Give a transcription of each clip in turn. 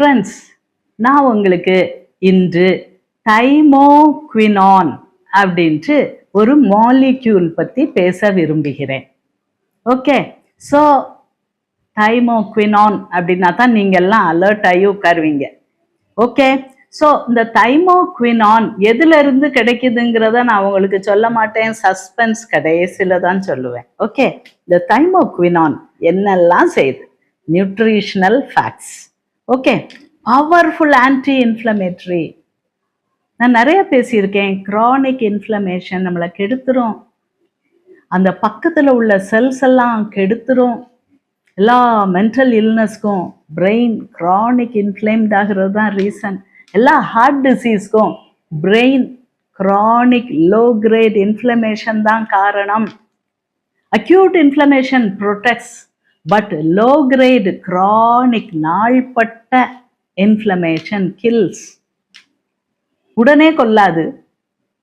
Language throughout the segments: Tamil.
ஃப்ரெண்ட்ஸ் நான் உங்களுக்கு இன்று தைமோக்வினான் அப்படின்ட்டு ஒரு மாலிக்யூல் பற்றி பேச விரும்புகிறேன். ஓகே ஸோ தைமோக்வினான் அப்படின்னா தான் நீங்கள் எல்லாம் அலர்ட் ஆகி உட்காருவீங்க. ஓகே ஸோ இந்த தைமோக்வினான் எதுலேருந்து கிடைக்குதுங்கிறத நான் உங்களுக்கு சொல்ல மாட்டேன். சஸ்பென்ஸ் கடைசியில் தான் சொல்லுவேன். ஓகே இந்த தைமோக்வினான் என்னெல்லாம் செய்யுது nutritional facts okay powerful anti inflammatory நான் நிறைய பேசியிருக்கேன். க்ரானிக் இன்ஃப்ளமேஷன் நம்மளை கெடுத்துரும். அந்த பக்கத்தில் உள்ள செல்ஸ் எல்லாம் கெடுத்துரும். எல்லா மென்டல் இல்னஸ்க்கும் பிரெயின் க்ரானிக் இன்ஃப்ளேம்ட் ஆகிறது தான் ரீசன் எல்லா heart டிசீஸ்க்கும் brain chronic low grade inflammation தான் காரணம். Acute inflammation protects but low grade chronic நாள்பட்ட இன்ஃப்ளமேஷன் கில்ஸ் உடனே கொல்லாது.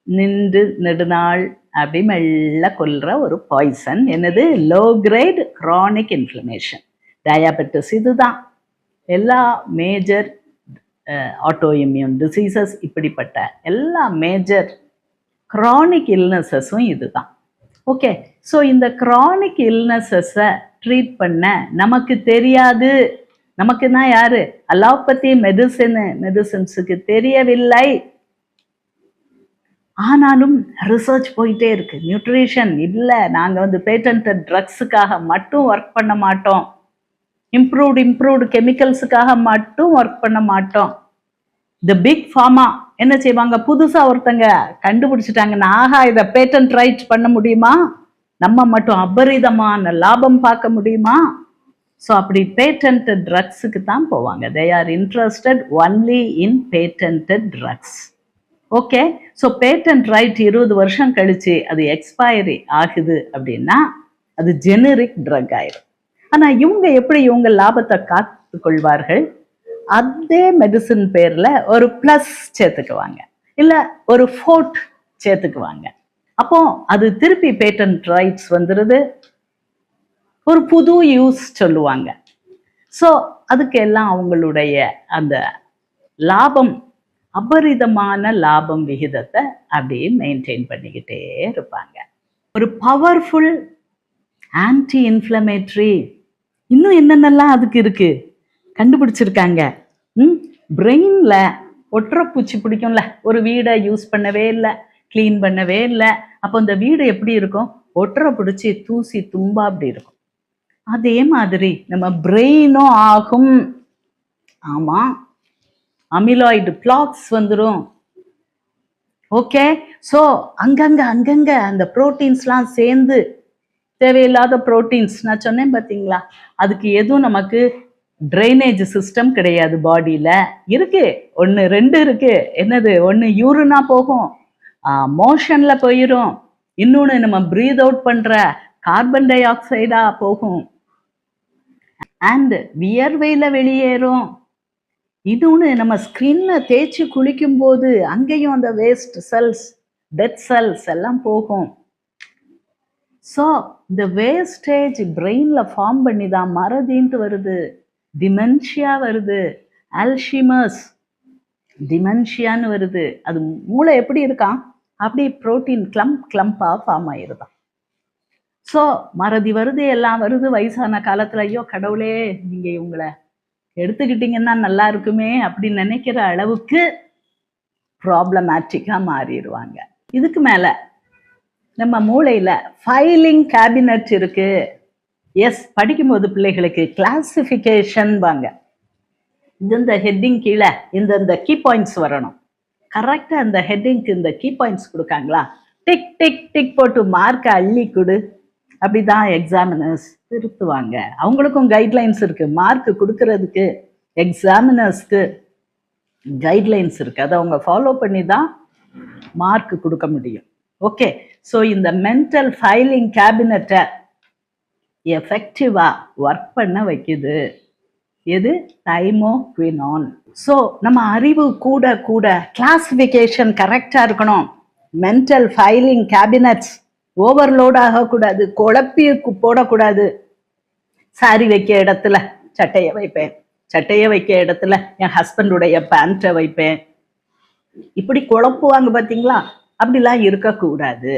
நின்று நெடுநாள் அப்படி மெல்ல கொல்ற ஒரு பாய்சன் என்னது? Low grade chronic inflammation diabetes இதுதான். எல்லா மேஜர் ஆட்டோ இம்யூன் டிசீசஸ் இப்படிப்பட்ட எல்லா மேஜர் க்ரானிக் இல்னஸஸும் இதுதான். ஓகே ஸோ இந்த க்ரானிக் இல்னஸஸை ட்ரீட் பண்ண. நமக்கு தெரியாது. நமக்குன்னா யாரு? அலோபதி மெடிசின் மெடிசின்ஸுக்கு தெரியவில்லை. ஆனாலும் ரிசர்ச் போயிட்டே இருக்கு. நியூட்ரிஷன் இல்லை. நாங்கள் வந்து பேட்டன்ட் ட்ரக்ஸுக்காக மட்டும் ஒர்க் பண்ண மாட்டோம். இம்ப்ரூவ்டு இம்ப்ரூவ்டு கெமிக்கல்ஸுக்காக மட்டும் ஒர்க் பண்ண மாட்டோம். த பிக் ஃபார்மா என்ன செய்வாங்க? புதுசாக ஒருத்தங்க கண்டுபிடிச்சிட்டாங்கன்னா ஆஹா இதை பேட்டன்ட் ரைட் பண்ண முடியுமா? நம்ம மட்டும் அபரிதமான லாபம் பார்க்க முடியுமா? ஸோ அப்படி பேட்டன்ட் ட்ரக்ஸுக்கு தான் போவாங்க. They are interested only in patent drugs okay so patent right இருபது வருஷம் கழிச்சு அது எக்ஸ்பைரி ஆகுது அப்படின்னா அது ஜெனரிக் ட்ரக் ஆயிடும் ஆனால் இவங்க எப்படி இவங்க லாபத்தை காத்து கொள்வார்கள் அதே மெடிசின் பேரில் ஒரு ப்ளஸ் சேர்த்துக்குவாங்க. இல்லை ஒரு ஃபோர்ட் சேர்த்துக்குவாங்க. அப்போ அது திருப்பி பேட்டன்ட் ரைட்ஸ் வந்துடுது ஒரு புது யூஸ் சொல்லுவாங்க. ஸோ அதுக்கெல்லாம் அவங்களுடைய அந்த லாபம் அபரிதமான லாபம் விகிதத்தை அப்படியே மெயின்டைன் பண்ணிக்கிட்டே இருப்பாங்க. ஒரு பவர்ஃபுல் ஆன்டி இன்ஃப்ளமேட்ரி இன்னும் என்னென்னலாம் அதுக்கு இருக்கு? கண்டுபிடிச்சிருக்காங்க. ம்? பிரெயினில் ஒற்றை பூச்சி பிடிக்கும்ல. ஒரு வீடை யூஸ் பண்ணவே இல்லை. க்ளீன் பண்ணவே இல்லை. அப்போ இந்த வீடு எப்படி இருக்கும்? ஒற்றை பிடிச்சி தூசி தும்பா அப்படி இருக்கும். அதே மாதிரி நம்ம பிரெயினும் ஆகும். ஆமாம் அமிலாய்டு பிளாக்ஸ் வந்துடும் ஓகே ஸோ அங்கங்க அங்கங்க அந்த ப்ரோட்டீன்ஸ்லாம் சேர்ந்து தேவையில்லாத ப்ரோட்டீன்ஸ் நான் சொன்னேன் பார்த்தீங்களா அதுக்கு எதுவும் நமக்கு ட்ரைனேஜ் சிஸ்டம் கிடையாது பாடியில் இருக்கு. ஒன்று ரெண்டு இருக்கு. என்னது? ஒன்று யூரினா போகும். மோஷனில் போயிடும் இன்னொன்று நம்ம ப்ரீத் அவுட் பண்ணுற கார்பன் டை ஆக்சைடாக போகும். அண்ட் வியர்வையில் வெளியேறும். இன்னொன்று நம்ம ஸ்கின்ல தேய்ச்சி குளிக்கும் போது அங்கேயும் அந்த வேஸ்ட் செல்ஸ் டெட் செல்ஸ் எல்லாம் போகும். ஸோ இந்த வேஸ்டேஜ் பிரெயினில் ஃபார்ம் பண்ணி தான் மறதின்ட்டு வருது. டிமென்ஷியா வருது. அல்ஷிமஸ் டிமென்ஷியான்னு வருது. அது மூளை எப்படி இருக்கான் அப்படியே புரோட்டீன் கிளம்ப் கிளம்பாக ஃபார்ம் ஆயிருதான் ஸோ மறதி வருது எல்லாம் வருது வயசான காலத்தில் ஐயோ கடவுளே நீங்கள் இவங்களை எடுத்துக்கிட்டிங்கன்னா நல்லா இருக்குமே அப்படின்னு நினைக்கிற அளவுக்கு ப்ராப்ளமேட்டிக்காக மாறிடுவாங்க. இதுக்கு மேலே நம்ம மூளையில் ஃபைலிங் கேபினட் இருக்குது எஸ் படிக்கும்போது பிள்ளைகளுக்கு கிளாசிஃபிகேஷன் வாங்க. இந்த ஹெட்டிங் கீழே இந்த இந்த கீ பாயிண்ட்ஸ் வரணும் கரெக்டாக அந்த ஹெட்டிங்க்கு இந்த கீ பாயிண்ட்ஸ் கொடுக்காங்களா? டிக் டிக் டிக் போட்டு மார்க்கை அள்ளி கொடு. அப்படிதான் எக்ஸாமினர்ஸ் திருத்துவாங்க. அவங்களுக்கும் கைட்லைன்ஸ் இருக்குது மார்க் கொடுக்கறதுக்கு எக்ஸாமினர்ஸ்க்கு கைட்லைன்ஸ் இருக்குது அதை அவங்க ஃபாலோ பண்ணி தான் மார்க் கொடுக்க முடியும். ஓகே ஸோ இந்த மென்டல் ஃபைலிங் கேபினட்டை எஃபெக்டிவாக ஒர்க் பண்ண வைக்குது. எது? தைமோக்வினான் ஸோ நம்ம அறிவு கூட கூட கிளாசிஃபிகேஷன் கரெக்டாக இருக்கணும். மென்டல் ஃபைலிங் கேபினட்ஸ் ஓவர்லோட் ஆகக்கூடாது. குழப்பி போடக்கூடாது. சாரி வைக்க இடத்துல சட்டையை வைப்பேன். சட்டையை வைக்க இடத்துல என் ஹஸ்பண்டுடைய பேண்ட்டை வைப்பேன். இப்படி குழப்புவாங்க பார்த்தீங்களா அப்படிலாம் இருக்கக்கூடாது.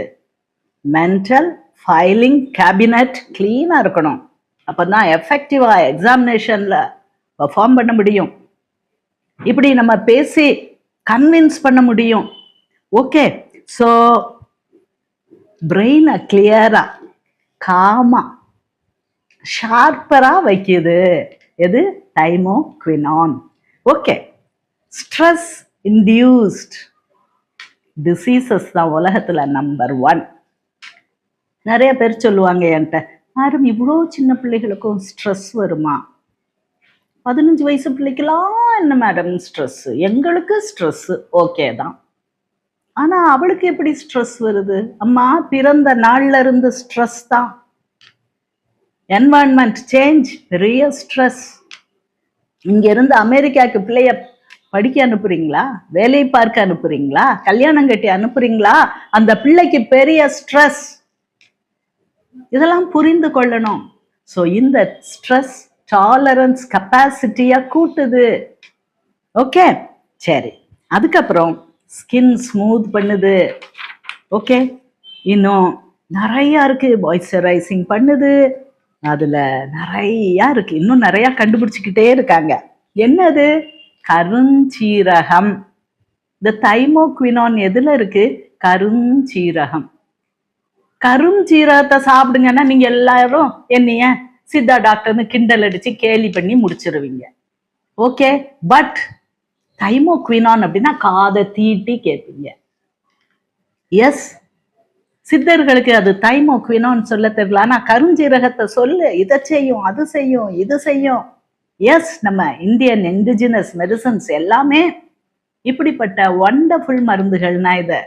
மென்டல் ஃபைலிங் கேபினட் க்ளீனாக இருக்கணும். அப்போ தான் எஃபெக்டிவாக எக்ஸாமினேஷனில் பெர்ஃபார்ம் பண்ண முடியும். இப்படி நம்ம பேசி கன்வின்ஸ் பண்ண முடியும். ஓகே ஸோ பிரெயினை கிளியரா காமா ஷார்ப்பராக வைக்குது. எது? Thymoquinone okay stress induced diseases தான் உலகத்தில் நம்பர் ஒன் நிறைய பேர் சொல்லுவாங்க என்கிட்ட யாரும் இவ்வளோ சின்ன பிள்ளைகளுக்கும் ஸ்ட்ரெஸ் வருமா? பதினஞ்சு வயசு பிள்ளைக்கெல்லாம் என்ன மேடம் ஸ்ட்ரெஸ் எங்களுக்கு ஸ்ட்ரெஸ் ஓகே தான். ஆனா அவளுக்கு எப்படி ஸ்ட்ரெஸ் வருது? அம்மா பிறந்த நாள்ல இருந்து ஸ்ட்ரெஸ் தான். என்வான்மெண்ட் சேஞ்ச் பெரிய ஸ்ட்ரெஸ் இங்க இருந்து அமெரிக்காவுக்கு பிள்ளைய படிக்க அனுப்புறீங்களா? வேலை பார்க்க அனுப்புறீங்களா? கல்யாணம் கட்டி அனுப்புறீங்களா? அந்த பிள்ளைக்கு பெரிய ஸ்ட்ரெஸ் இதெல்லாம் புரிந்து கொள்ளணும். ஸோ இந்த ஸ்ட்ரெஸ் டாலரன்ஸ் கெப்பாசிட்டியாக கூட்டுது. ஓகே சரி. அதுக்கப்புறம் ஸ்கின் ஸ்மூத் பண்ணுது. ஓகே இன்னும் நிறையா இருக்கு. மாய்ஸ்சரைசிங் பண்ணுது. அதுல நிறையா இருக்கு. இன்னும் நிறைய கண்டுபிடிச்சிக்கிட்டே இருக்காங்க. என்னது? கருஞ்சீரகம். இந்த தைமோக்வினான் எதுல இருக்கு? கருஞ்சீரகம். கருஞ்சீரகத்தை சாப்பிடுங்கன்னா நீங்க எல்லாரும் என்னைய சித்தா டாக்டர்னு கிண்டல் அடிச்சு கேலி பண்ணி முடிச்சிருவீங்க. ஓகே பட் தைமோ குவினான் அப்படின்னா காதை தீட்டி கேட்பீங்க. எஸ் சித்தர்களுக்கு அது தைமோ குவினான் சொல்ல தெரியல. ஆனா கருஞ்சீரகத்தை சொல்லு. இதை செய்யும் அது செய்யும் இது செய்யும். எஸ் நம்ம இந்தியன் இண்டிஜினஸ் மெடிசன்ஸ் எல்லாமே இப்படிப்பட்ட ஒண்டர்ஃபுல் மருந்துகள் நான் இதை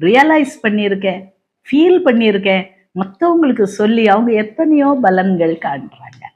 ரியலைஸ் பண்ணியிருக்கேன். ஃபீல் பண்ணியிருக்கேன். மற்றவங்களுக்கு சொல்லி அவங்க எத்தனையோ பலன்கள் காண்றாங்க.